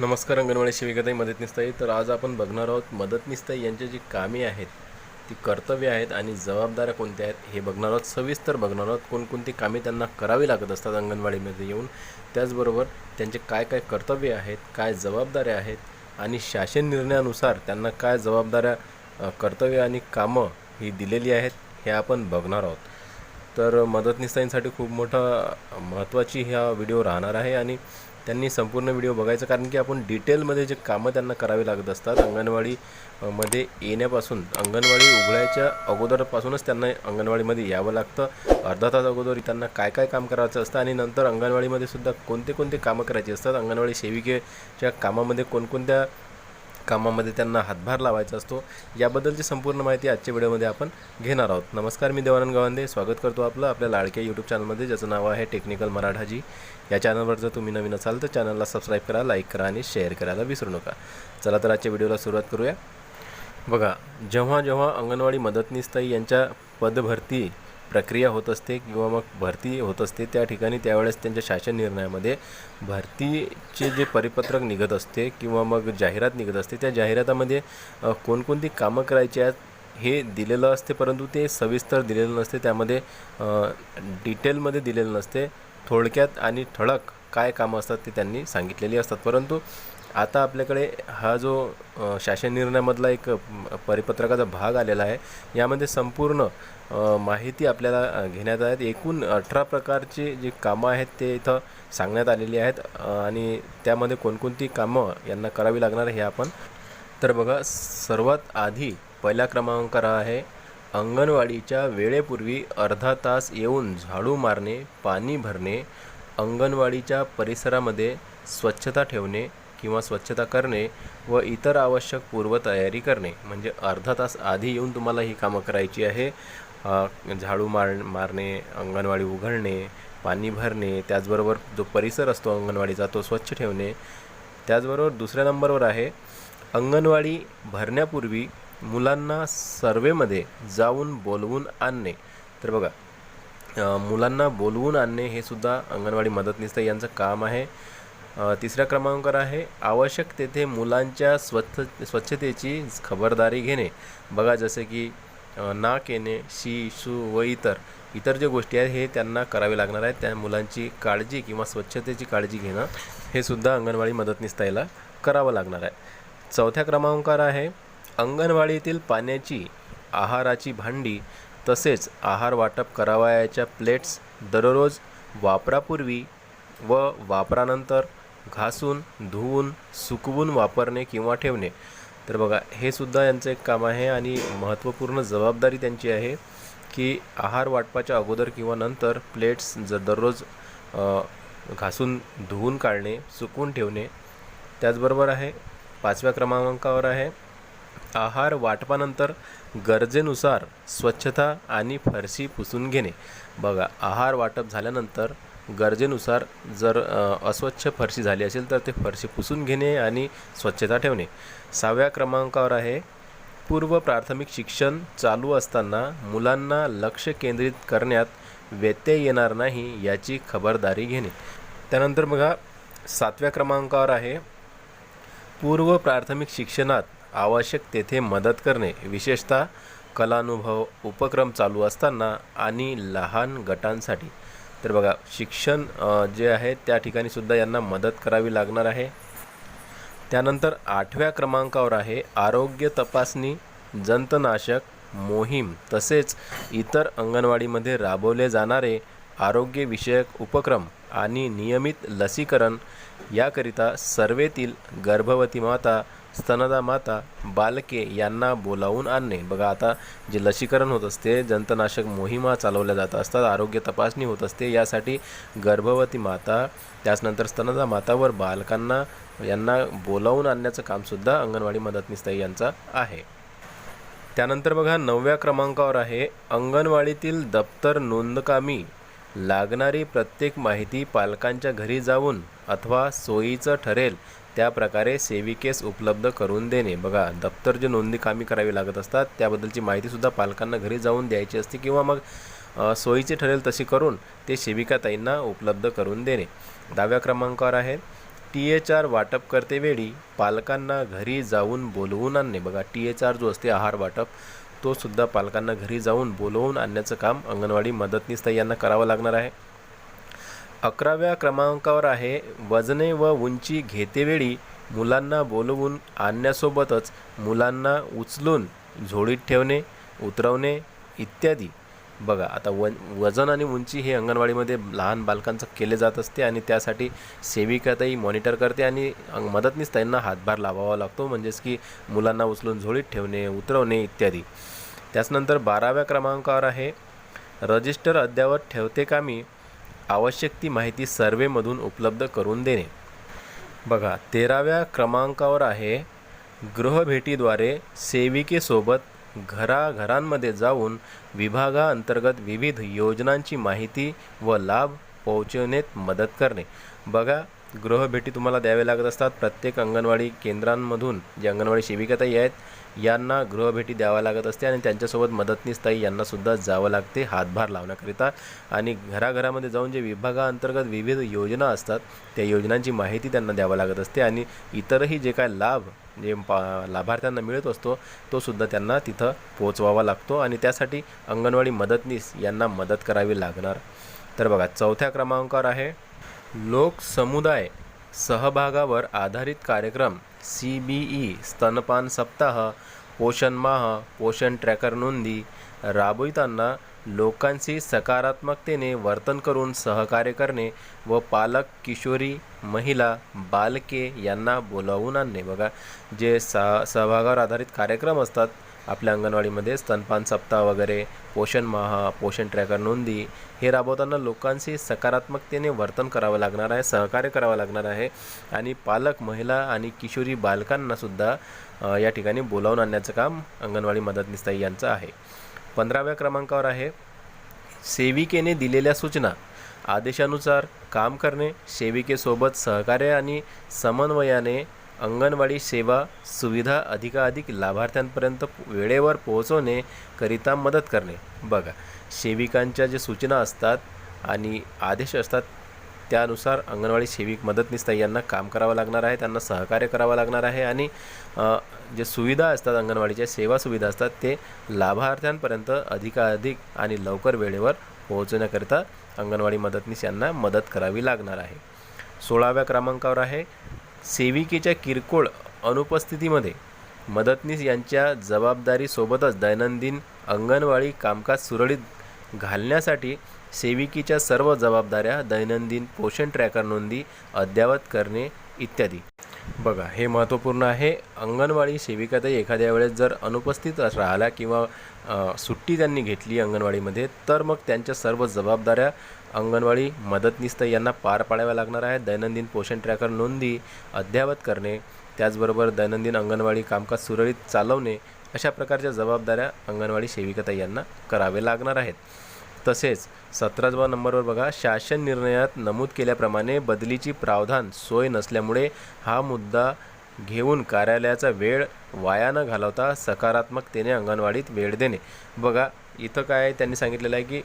नमस्कार अंगणवाडी शिविकाताई मदतनीसताई तर आज आपण बघणार आहोत मदतनीसताई यांची जी कामे आहेत ती कर्तव्य आहेत आणि जबाबदाऱ्या कोणत्या आहेत हे बघणार आहोत. सविस्तर बघणार आहोत कोणकोणती कामे त्यांना करावी लागत असतात अंगणवाडीमध्ये येऊन. त्याचबरोबर त्यांचे काय काय कर्तव्य आहेत काय जबाबदाऱ्या आहेत आणि शासन निर्णयानुसार त्यांना काय जबाबदाऱ्या कर्तव्य आणि कामं ही दिलेली आहेत हे आपण बघणार आहोत. तर मदतनीसताईंसाठी खूप मोठा महत्त्वाची ह्या व्हिडिओ राहणार आहे आणि त्यांनी संपूर्ण व्हिडिओ बघायचं कारण की आपण डिटेलमध्ये जे कामं त्यांना करावी लागत असतात अंगणवाडी मध्ये येण्यापासून अंगणवाडी उघडायच्या अगोदरपासूनच त्यांना अंगणवाडीमध्ये यावं लागतं. अर्धा तास अगोदर त्यांना काय काय काम करायचं असतं आणि नंतर अंगणवाडीमध्ये सुद्धा कोणते कोणते कामं करायची असतात? अंगणवाडी सेविकेच्या कामामध्ये कोणकोणत्या कामामध्ये त्यांना हातभार लावायचा असतो. याबद्दलची संपूर्ण माहिती आजच्या व्हिडिओमध्ये आपण घेणार आहोत. नमस्कार मी देवानंद गवांदे. स्वागत करतो आपलं आपल्या लाडक्या यूट्यूब चॅनलमध्ये ज्याचं नाव आहे टेक्निकल मराठाजी या चॅनलवर जर तुम्ही नवीन असाल तर चॅनलला सबस्क्राईब करा लाईक करा आणि शेअर करायला विसरू नका. चला तर आजच्या व्हिडिओला सुरुवात करूया. बघा जेव्हा जेव्हा अंगणवाडी मदतनीसताई यांच्या पदभरती प्रक्रिया होत असते किंवा मग भरती होत असते त्या ठिकाणी त्यावेळेस त्यांच्या शासन निर्णयामध्ये भरतीचे जे परिपत्रक निघत असते किंवा मग जाहिरात निघत असते त्या जाहिरातामध्ये कोणकोणती कामं करायची आहेत हे दिलेलं असते परंतु ते सविस्तर दिलेलं नसते. त्यामध्ये डिटेलमध्ये दिलेलं नसते. थोडक्यात आणि ठळक काय कामं असतात ते त्यांनी सांगितलेली असतात. परंतु आता आपल्याकडे हा जो शासन निर्णयामधला एक परिपत्रकाचा भाग आलेला आहे यामध्ये संपूर्ण माहिती आपल्याला घेण्यात आहेत एकूण अठरा प्रकारची जी कामं आहेत ते इथं सांगण्यात आलेली आहेत आणि त्यामध्ये कोणकोणती कामं यांना करावी लागणार हे आपण तर बघा सर्वात आधी पहिला क्रमांकावर आहे अंगणवाडीच्या वेळेपूर्वी अर्धा तास येऊन झाडू मारणे पाणी भरणे अंगणवाडीच्या परिसरामध्ये स्वच्छता ठेवणे किंवा स्वच्छता करणे व इतर आवश्यक पूर्वतयारी करणे. म्हणजे अर्धा तास आधी येऊन तुम्हाला ही कामं करायची आहे. झाडू मार मारणे अंगणवाडी उघडणे पाणी भरणे त्याचबरोबर जो परिसर असतो अंगणवाडीचा तो स्वच्छ ठेवणे. त्याचबरोबर दुसऱ्या नंबरवर आहे अंगणवाडी भरण्यापूर्वी मुलांना सर्वेमध्ये जाऊन बोलवून आणणे. तर बघा मुलांना बोलवून आणणे हे सुद्धा अंगणवाडी मदतनीस यांचं काम आहे. तिसऱ्या क्रमांकावर आहे आवश्यक तेथे मुलांच्या स्वच्छ स्वच्छतेची खबरदारी घेणे. बघा जसे की नाक येणे शी शू व इतर. इतर जे गोष्टी आहेत हे त्यांना करावे लागणार आहेत. त्या मुलांची काळजी किंवा स्वच्छतेची काळजी घेणं हे सुद्धा अंगणवाडी मदतनीसताईला करावं लागणार आहे. चौथ्या क्रमांकावर आहे अंगणवाडीतील पाण्याची आहाराची भांडी तसेच आहार वाटप करावयाच्या प्लेट्स दररोज वापरापूर्वी व वापरानंतर घासून धुवून सुकवून वापरणे किंवा ठेवणे. तर बघा हे सुद्धा यांचं एक काम आहे आणि महत्त्वपूर्ण जबाबदारी त्यांची आहे की आहार वाटपाच्या अगोदर किंवा नंतर प्लेट्स जर दररोज घासून धुवून काढणे सुकवून ठेवणे त्याचबरोबर आहे पाचव्या क्रमांकावर आहे आहार वाटपानंतर गरजेनुसार स्वच्छता आणि फरशी पुसून घेणे. बघा आहार वाटप झाल्यानंतर गरजेनुसार जर अस्वच्छ फरशी झाली असेल तर ते फरशी पुसून घेणे आणि स्वच्छता ठेवणे. सहाव्या क्रमांकावर आहे पूर्व प्राथमिक शिक्षण चालू असताना मुलांना लक्ष केंद्रित करण्यात व्यत्यय येणार नाही याची खबरदारी घेणे. त्यानंतर बघा सातव्या क्रमांकावर आहे पूर्व प्राथमिक शिक्षणात आवश्यक तेथे मदत करणे. विशेषतः कलानुभव उपक्रम चालू असताना आणि लहान गटांसाठी. तर बघा शिक्षण जे आहे त्या ठिकाणी सुद्धा यांना मदत करावी लागणार आहे. त्यानंतर आठव्या क्रमांकावर आहे आरोग्य तपासणी जंतनाशक मोहीम तसेच इतर अंगणवाडीमध्ये राबवले जाणारे आरोग्यविषयक उपक्रम आणि नियमित लसीकरण याकरिता सर्वेतील गर्भवती माता स्तनदा माता बालके यांना बोलावून आणणे. बघा आता जे लसीकरण होत असते जंतनाशक मोहिमा चालवल्या जात असतात आरोग्य तपासणी होत असते यासाठी गर्भवती माता त्याचनंतर स्तनदा मातावर बालकांना यांना बोलावून आणण्याचं कामसुद्धा अंगणवाडी मदतनीसताई यांचा आहे. त्यानंतर बघा नवव्या क्रमांकावर आहे अंगणवाडीतील दप्तर नोंदकामी लागणारी प्रत्येक माहिती पालकांच्या घरी जाऊन अथवा सोयीचं ठरेल त्या प्रकारे सेविकेस उपलब्ध करून देणे. बघा दप्तर जे नोंदणी कामी करावी लागत असतात त्याबद्दलची माहितीसुद्धा पालकांना घरी जाऊन द्यायची असते किंवा मग सोयीचे ठरेल तशी करून ते सेविकाताईंना उपलब्ध करून देणे. दहाव्या क्रमांकावर आहे. टी एच आर वाटप करतेवेळी पालकांना घरी जाऊन बोलवून आणणे. बघा टी एच आर जो असते आहार वाटप तो सुद्धा पालकांना घरी जाऊन बोलवून आणण्याचं काम अंगणवाडी मदतनीस यांना करावं लागणार आहे. अकराव्या क्रमांकावर आहे वजने व उंची घेतेवेळी मुलांना बोलवून आणण्यासोबतच मुलांना उचलून झोडीत ठेवणे उतरवणे इत्यादी. बघा आता वन वजन आणि उंची हे अंगणवाडीमध्ये लहान बालकांचं केले जात असते आणि त्यासाठी सेविकाताई मॉनिटर करते आणि मदतनीस त्यांना हातभार लावावा लागतो म्हणजेच की मुलांना उचलून झोळीत ठेवणे उतरवणे इत्यादी. त्याचनंतर बाराव्या क्रमांकावर आहे रजिस्टर अद्ययावत ठेवते कामी आवश्यक ती माहिती सर्वेमधून उपलब्ध करून देणे. बघा तेराव्या क्रमांकावर आहे गृहभेटीद्वारे सेविकेसोबत घराघरांमध्ये जाऊन विभागाअंतर्गत विविध योजनांची माहिती व लाभ पोहोचवण्यात मदत करणे. बघा गृहभेटी तुम्हाला द्यावे लागत असतात. प्रत्येक अंगणवाडी केंद्रांमधून जे अंगणवाडी सेविकाताई आहेत यांना गृहभेटी द्यावा लागत असते आणि त्यांच्यासोबत मदतनीसताई यांनासुद्धा जावं लागते हातभार लावण्याकरिता. आणि घराघरामध्ये जाऊन जे विभागाअंतर्गत विविध योजना असतात त्या योजनांची माहिती त्यांना द्यावं लागत असते आणि इतरही जे काय लाभ जे पा लाभार्थ्यांना मिळत असतो तो सुद्धा त्यांना तिथं पोचवावा लागतो आणि त्यासाठी अंगणवाडी मदतनीस यांना मदत करावी लागणार. तर बघा चौथ्या क्रमांकावर आहे. लोकसमुदाय सहभागावर आधारित कार्यक्रम सी बी ई स्तनपान सप्ताह पोषण माह पोषण ट्रॅकर नोंदी राबविताना लोकांशी सकारात्मकतेने वर्तन करून सहकार्य करणे व पालक किशोरी महिला बालके यांना बोलावून आणणे. बघा जे स सहभागावर आधारित कार्यक्रम असतात आपल्या अंगणवाडीमध्ये स्तनपान सप्ताह वगैरे पोषण माह पोषण ट्रॅकर नोंदी हे राबवताना लोकांशी सकारात्मकतेने वर्तन करावं लागणार आहे सहकार्य करावं लागणार आहे आणि पालक महिला आणि किशोरी बालकांनासुद्धा या ठिकाणी बोलावून आणण्याचं काम अंगणवाडी मदतनीस यांचं आहे. पंधराव्या क्रमांकावर आहे. सेविकेने दिलेल्या सूचना आदेशानुसार काम करणे सेविकेसोबत सहकार्य आणि समन्वयाने अंगणवाडी सेवा सुविधा अधिकाधिक लाभार्थ्यांपर्यंत वेळेवर पोहोचवणे करिता मदत करणे. बघा सेविकांच्या जे सूचना असतात आणि आदेश असतात त्यानुसार अंगणवाडी सेविक मदतनीस ताई यांना काम करावं लागणार आहे त्यांना सहकार्य करावं लागणार आहे आणि जे सुविधा असतात अंगणवाडीच्या सेवा सुविधा असतात ते लाभार्थ्यांपर्यंत अधिकाधिक आणि लवकर वेळेवर पोहोचवण्याकरिता अंगणवाडी मदतनीस यांना मदत करावी लागणार आहे. सोळाव्या क्रमांकावर आहे. सेविकेच्या किरकोळ अनुपस्थितीमध्ये मदतनीस यांच्या जबाबदारीसोबतच दैनंदिन अंगणवाडी कामकाज सुरळीत घालण्यासाठी सेविकेच्या सर्व जबाबदाऱ्या दैनंदिन पोषण ट्रॅकर नोंदी अद्ययावत करणे इत्यादी. बघा हे महत्त्वपूर्ण आहे. अंगणवाडी सेविकातही एखाद्या वेळेस जर अनुपस्थित राहिल्या किंवा सुट्टी त्यांनी घेतली अंगणवाडीमध्ये तर मग त्यांच्या सर्व जबाबदाऱ्या अंगणवाडी मदतनीस यांना पार पाडाव्या लागणार आहेत. दैनंदिन पोषण ट्रॅकर नोंदी अद्ययावत करणे त्याचबरोबर दैनंदिन अंगणवाडी कामकाज सुरळीत चालवणे अशा प्रकारच्या जबाबदाऱ्या अंगणवाडी सेविकाताई यांना करावे लागणार आहेत. तसेच सतरावा नंबरवर बघा शासन निर्णयात नमूद केल्याप्रमाणे बदलीची प्रावधान सोय नसल्यामुळे हा मुद्दा घेऊन कार्यालयाचा वेळ वाया न घालवता सकारात्मकतेने अंगणवाडीत वेळ देणे. बघा इथं काय त्यांनी सांगितलेलं आहे की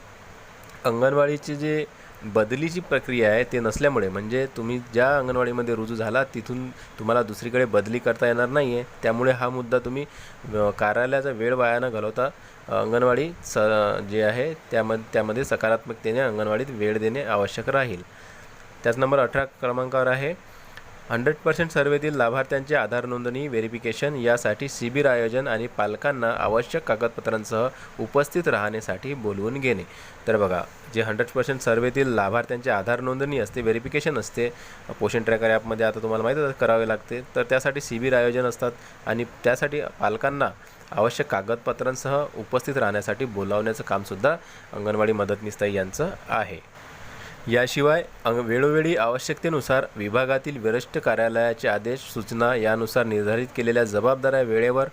अंगणवाडीची जे बदलीची प्रक्रिया आहे ते नसल्यामुळे म्हणजे तुम्ही ज्या अंगणवाडीमध्ये रुजू झाला तिथून तुम्हाला दुसरीकडे बदली करता येणार नाही आहे त्यामुळे हा मुद्दा तुम्ही कार्यालयाचा वेळ वाया न घालवता अंगणवाडी स जे आहे त्यामध्ये त्यामध्ये सकारात्मकतेने अंगणवाडीत वेळ देणे आवश्यक राहील. त्याच नंबर अठरा क्रमांकावर आहे. हंड्रेड पर्सेंट सर्वेतील लाभार्थ्यांचे आधार नोंदणी व्हेरिफिकेशन यासाठी शिबिर आयोजन आणि पालकांना आवश्यक कागदपत्रांसह उपस्थित राहण्यासाठी बोलवून घेणे. तर बघा जे हंड्रेड पर्सेंट सर्वेतील लाभार्थ्यांचे आधार नोंदणी असते व्हेरिफिकेशन असते पोषण ट्रॅकर ॲपमध्ये आता तुम्हाला माहीतच करावे लागते. तर त्यासाठी शिबिर आयोजन असतात आणि त्यासाठी पालकांना आवश्यक कागदपत्रांसह उपस्थित राहण्यासाठी बोलावण्याचं कामसुद्धा अंगणवाडी मदतनीस ताई यांचं आहे. याशिवाय अंग वेळोवेळी आवश्यकतेनुसार विभागातील वरिष्ठ कार्यालयाचे आदेश सूचना यानुसार निर्धारित केलेल्या जबाबदाऱ्या वेळेवर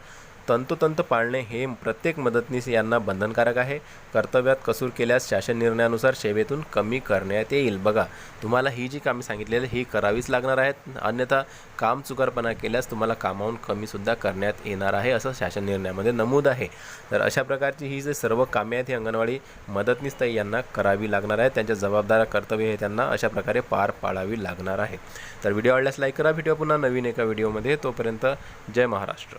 तंतोतंत पाळणे हे प्रत्येक मदतनीस यांना बंधनकारक आहे. कर्तव्यात कसूर केल्यास शासन निर्णयानुसार सेवेतून कमी करण्यात येईल. बघा तुम्हाला ही जी कामे सांगितलेली ही करावीच लागणार आहेत. अन्यथा काम चुकारपणा केल्यास तुम्हाला कामावून कमीसुद्धा करण्यात येणार आहे असं शासन निर्णयामध्ये नमूद आहे. तर अशा प्रकारची ही जे सर्व कामे आहेत ही अंगणवाडी मदतनीस ताई यांना करावी लागणार आहेत. त्यांच्या जबाबदार कर्तव्य हे त्यांना अशा प्रकारे पार पाडावी लागणार आहे. तर व्हिडिओ आवडल्यास लाईक करा. व्हिडिओ पुन्हा नवीन एका व्हिडिओमध्ये. तोपर्यंत जय महाराष्ट्र.